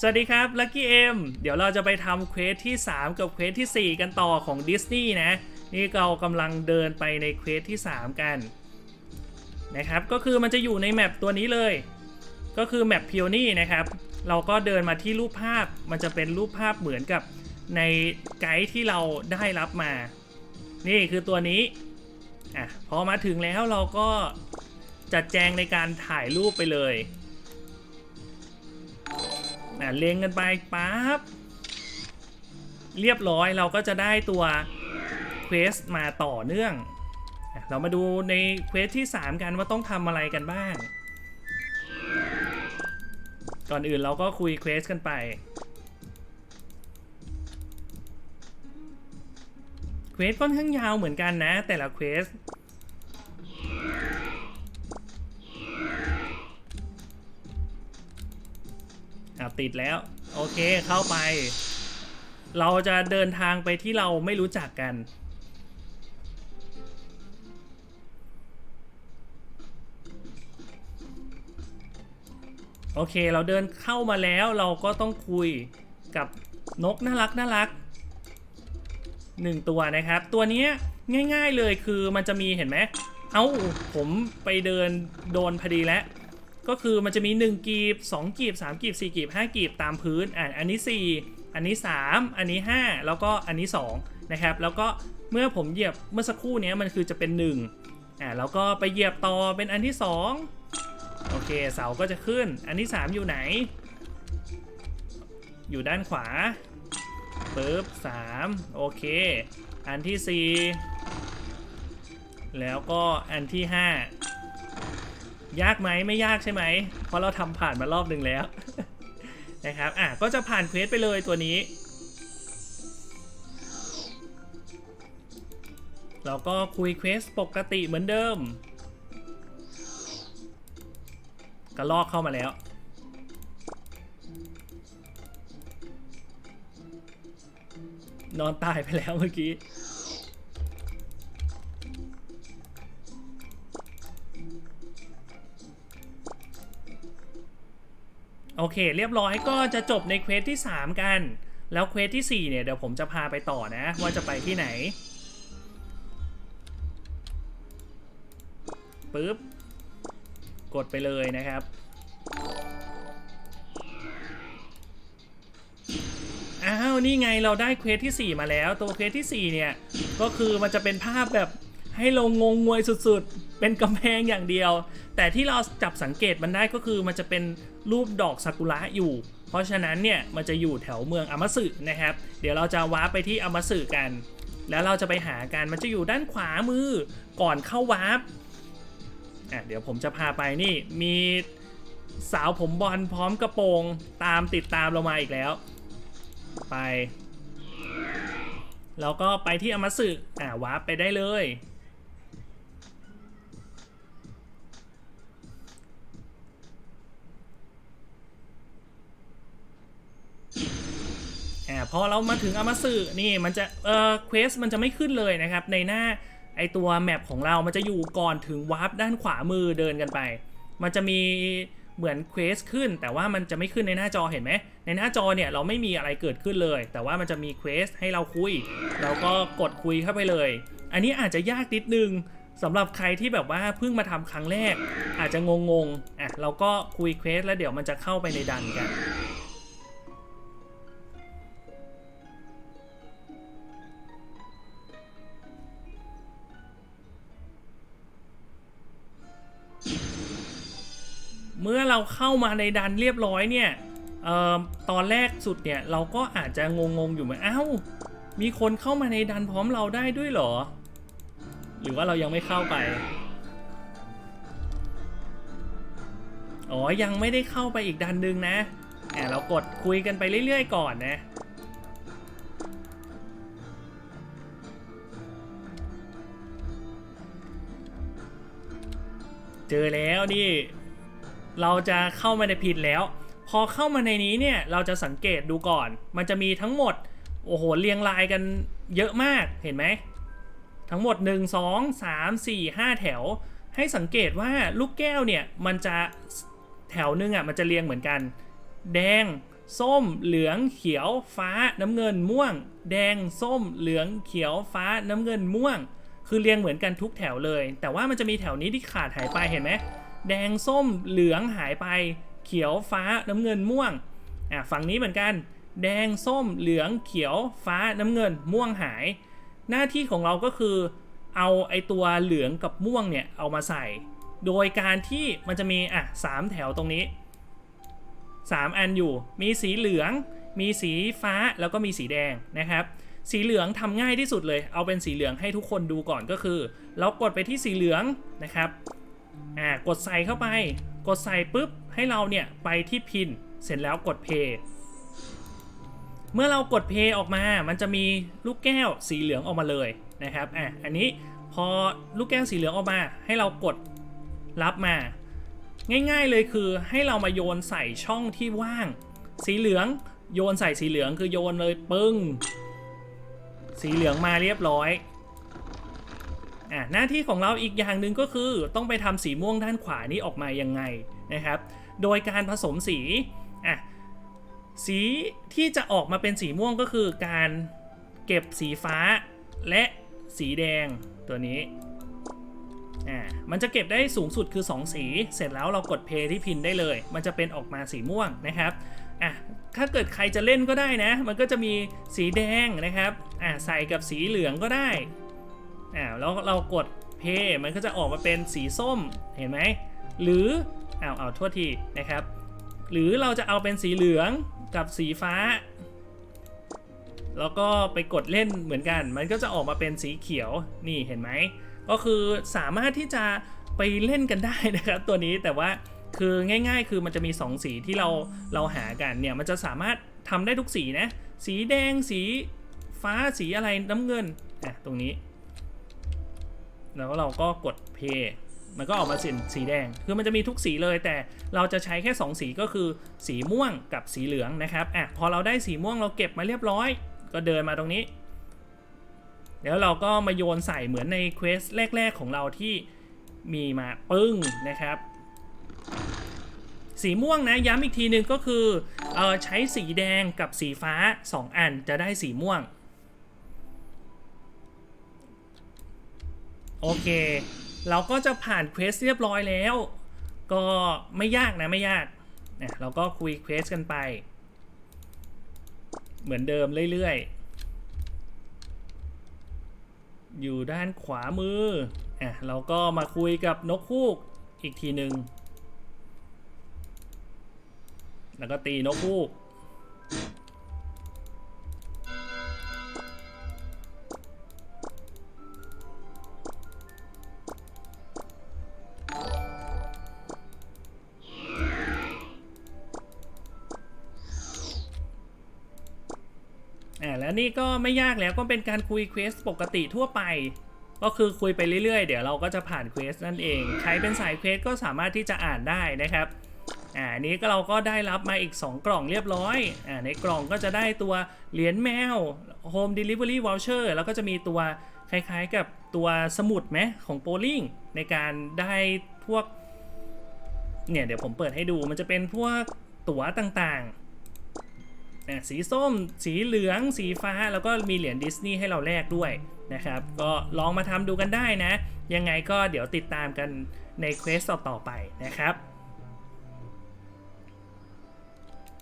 สวัสดีครับลั c กี้เอ็มเดี๋ยวเราจะไปทำเควสที่ 3 กับเควสทีสี่ 4 กันต่อของดิสนีย์นะ นี่เรากำลังเดินไปในเควสที่ 3 กันนะครับ ก็คือมันจะอยู่ในแมปตัวนี้เลย ก็คือแมปพิโอนี่นะครับ เราก็เดินมาที่รูปภาพ มันจะเป็นรูปภาพเหมือนกับในไกด์ที่เราได้รับมา นี่คือตัวนี้ อะ พอมาถึงแล้วเราก็จัดแจงในการถ่ายรูปไปเลย อะเลงกันไปปั๊บเรียบร้อยเราก็จะได้ตัวเควสมาต่อเนื่อง เรามาดูในเควสที่ 3 กันว่าต้องทำอะไรกันบ้าง ก่อนอื่นเราก็คุยเควสกันไปเควสค่อนข้างยาวเหมือนกันนะ แต่ละเควส อะติดแล้ว โอเคเข้าไป เราจะเดินทางไปที่เราไม่รู้จักกัน โอเคเราเดินเข้ามาแล้วเราก็ต้องคุยกับนกน่ารักน่ารักหนึ่งตัวนะครับ ตัวนี้ง่าย ๆเลยคือมันจะมีเห็นไหม เอ้าผมไปเดินโดนพอดีแล้ว ก็คือมันจะมี 1 กีบ 2 กีบ 3 กีบ 4 กีบ 5 กีบตามพื้นอะอันนี้ 4 อันนี้ 3 อันนี้ 5 แล้วก็อันนี้ 2 นะครับ แล้วก็เมื่อผมเหยียบเมื่อสักครู่นี้มันคือจะเป็น1อะแล้วก็ไปเหยียบต่อเป็นอันที่ 2 โอเคเสาก็จะขึ้น อันที่ 3 อยู่ไหน อยู่ด้านขวาปึ๊บ3โอเค อันที่ 4 แล้วก็อันที่ 5 ยากไหมไม่ยากใช่ไหมเพราะเราทำผ่านมารอบหนึ่งแล้ว นะครับอะก็จะผ่านเควสไปเลยตัวนี้ เราก็คุยเควสปกติเหมือนเดิมก็ลอกเข้ามาแล้วนอนตายไปแล้วเมื่อกี้ เคเรียบร้อยก็จะจบในเควสที่ 3 กัน แล้วเควสที่ 4 เนี่ย เดี๋ยวผมจะพาไปต่อนะ ว่าจะไปที่ไหนปึ๊บ กดไปเลยนะครับอ้าว นี่ไงเราได้เควสที่ 4 มาแล้ว ตัวเควสที่ 4 เนี่ย ก็คือมันจะเป็นภาพแบบให้เรางงงวยสุดๆ เป็นกำแพงอย่างเดียว แต่ที่เราจับสังเกตมันได้ก็คือมันจะเป็นรูปดอกซากุระอยู่ เพราะฉะนั้นเนี่ยมันจะอยู่แถวเมืองอามาสึนะครับ เดี๋ยวเราจะวาร์ปไปที่อามาสึกัน แล้วเราจะไปหากันมันจะอยู่ด้านขวามือก่อนเข้าวาร์ปอะเดี๋ยวผมจะพาไปนี่มีสาวผมบอลพร้อมกระโปรงตามติดตามเรามาอีกแล้ว ไปแล้วก็ไปที่อามาสึอ่าวาร์ปไปได้เลย พอเรามาถึงอามาสึนี่มันจะเอ่อเควสมันจะไม่ขึ้นเลยนะครับ ในหน้าไอตัวแมปของเรา มันจะอยู่ก่อนถึงวาร์ปด้านขวามือเดินกันไป มันจะมีเหมือนเควสขึ้น แต่ว่ามันจะไม่ขึ้นในหน้าจอเห็นไหม ในหน้าจอเนี่ยเราไม่มีอะไรเกิดขึ้นเลย แต่ว่ามันจะมีเควสให้เราคุย เราก็กดคุยเข้าไปเลย อันนี้อาจจะยากนิดนึงสำหรับใครที่แบบว่าเพิ่งมาทำครั้งแรก อาจจะงงๆอะเราก็คุยเควสแล้วเดี๋ยวมันจะเข้าไปในดันกัน เราเข้ามาในดันเรียบร้อยเนี่ยออตอนแรกสุดเนี่ยเราก็อาจจะงงๆอยู่เหมือนอ้าวมีคนเข้ามาในดันพร้อมเราได้ด้วยเหรอ หรือว่าเรายังไม่เข้าไป อ๋อ ยังไม่ได้เข้าไปอีกดันหนึ่งนะแอบเรากดคุยกันไปเรื่อย ๆ ก่อนนะเจอแล้วนี่ เราจะเข้ามาในผิดแล้ว พอเข้ามาในนี้เนี่ยเราจะสังเกตดูก่อน มันจะมีทั้งหมดโอ้โหเรียงรายกันเยอะมากเห็นไหมทั้งหมด 1 2 3 4 5 แถว ให้สังเกตว่าลูกแก้วเนี่ยมันจะแถวนึงอะมันจะเรียงเหมือนกัน แดง ส้ม เหลืองเขียว ฟ้าน้ำเงินม่วง แดงส้ม เหลืองเขียวฟ้าน้ำเงินม่วง คือเรียงเหมือนกันทุกแถวเลย แต่ว่ามันจะมีแถวนี้ที่ขาดหายไปเห็นไหม แดงส้มเหลืองหายไปเขียวฟ้าน้ำเงินม่วงอะฝั่งนี้เหมือนกัน แดงส้มเหลืองเขียวฟ้าน้ำเงินม่วงหาย หน้าที่ของเราก็คือเอาไอตัวเหลืองกับม่วงเนี่ยเอามาใส่ โดยการที่มันจะมีอะสามแถวตรงนี้ 3 อันอยู่ มีสีเหลือง มีสีฟ้าแล้วก็มีสีแดงนะครับ สีเหลืองทำง่ายที่สุดเลย เอาเป็นสีเหลืองให้ทุกคนดูก่อนก็คือ เรากดไปที่สีเหลืองนะครับ อ่ากดใส่เข้าไป กดใส่ปุ๊บให้เราเนี่ยไปที่พิน เสร็จแล้วกดเพย์เมื่อเรากดเพย์ออกมา มันจะมีลูกแก้วสีเหลืองออกมาเลยนะครับอะอันนี้พอลูกแก้วสีเหลืองออกมา ให้เรากดรับมา ง่ายๆเลยคือให้เรามาโยนใส่ช่องที่ว่าง สีเหลืองโยนใส่สีเหลืองคือโยนเลยปึ้งสีเหลืองมาเรียบร้อย อะหน้าที่ของเราอีกอย่างหนึ่งก็คือต้องไปทำสีม่วงด้านขวานี้ออกมายังไงนะครับ โดยการผสมสีอะสีที่จะออกมาเป็นสีม่วงก็คือการเก็บสีฟ้าและสีแดงตัวนี้อ่ามันจะเก็บได้สูงสุดคือ 2 สี เสร็จแล้วเรากดเพย์ที่พินได้เลย มันจะเป็นออกมาสีม่วงนะครับอะถ้าเกิดใครจะเล่นก็ได้นะ มันก็จะมีสีแดงนะครับอ่าใส่กับสีเหลืองก็ได้ อ่าแล้วเรากดเพย์มันก็จะออกมาเป็นสีส้มเห็นไหมหรืออ้าวอ้าวโทษทีนะครับ หรือเราจะเอาเป็นสีเหลืองกับสีฟ้า แล้วก็ไปกดเล่นเหมือนกัน มันก็จะออกมาเป็นสีเขียวนี่เห็นไหมก็คือสามารถที่จะไปเล่นกันได้นะครับ ตัวนี้แต่ว่าคือง่าย ๆ คือมันจะมี 2 สีที่เราเราหากันเนี่ยมันจะสามารถทำได้ทุกสีนะ สีแดงสีฟ้าสีอะไรน้ำเงินอะตรงนี้ แล้วเราก็กดเพย์มันก็ออกมาสีสีแดง คือมันจะมีทุกสีเลย แต่เราจะใช้แค่ 2 สีก็คือสีม่วงกับสีเหลืองนะครับอะพอเราได้สีม่วงเราเก็บมาเรียบร้อย ก็เดินมาตรงนี้ แล้วเราก็มาโยนใส่เหมือนในเควสแรก ๆของเราที่มีมาปึ้งนะครับ สีม่วงนะย้ำอีกทีหนึ่งก็คือออใช้สีแดงกับสีฟ้า 2 อันจะได้สีม่วง โอเค เราก็จะผ่านเควสเรียบร้อยแล้ว ก็ไม่ยากนะไม่ยากเนี่ยเราก็คุยเควสกันไป เหมือนเดิมเรื่อยๆ อยู่ด้านขวามืออะเราก็มาคุยกับนกฮูกอีกทีหนึ่งแล้วก็ตีนกฮูก อ่าแล้วนี่ก็ไม่ยากแล้วก็เป็นการคุยเควสปกติทั่วไป ก็คือคุยไปเรื่อยๆ เดี๋ยวเราก็จะผ่านเควสนั่นเอง ใครเป็นสายเควสก็สามารถที่จะอ่านได้นะครับอ่านนี้ก็เราก็ได้รับมาอีก 2 กล่องเรียบร้อยอ่าในกล่องก็จะได้ตัวเหรียญแมว Home Delivery Voucher แล้วก็จะมีตัวคล้ายๆกับตัวสมุดไหมของโปลิงในการได้พวกเนี่ยเดี๋ยวผมเปิดให้ดูมันจะเป็นพวกตั๋วต่างๆ อะสีส้ม สีเหลือง สีฟ้า แล้วก็มีเหรียญดิสนีย์ให้เราแลกด้วยนะครับ ก็ลองมาทำดูกันได้นะ ยังไงก็เดี๋ยวติดตามกันในเควสต่อๆไปนะครับ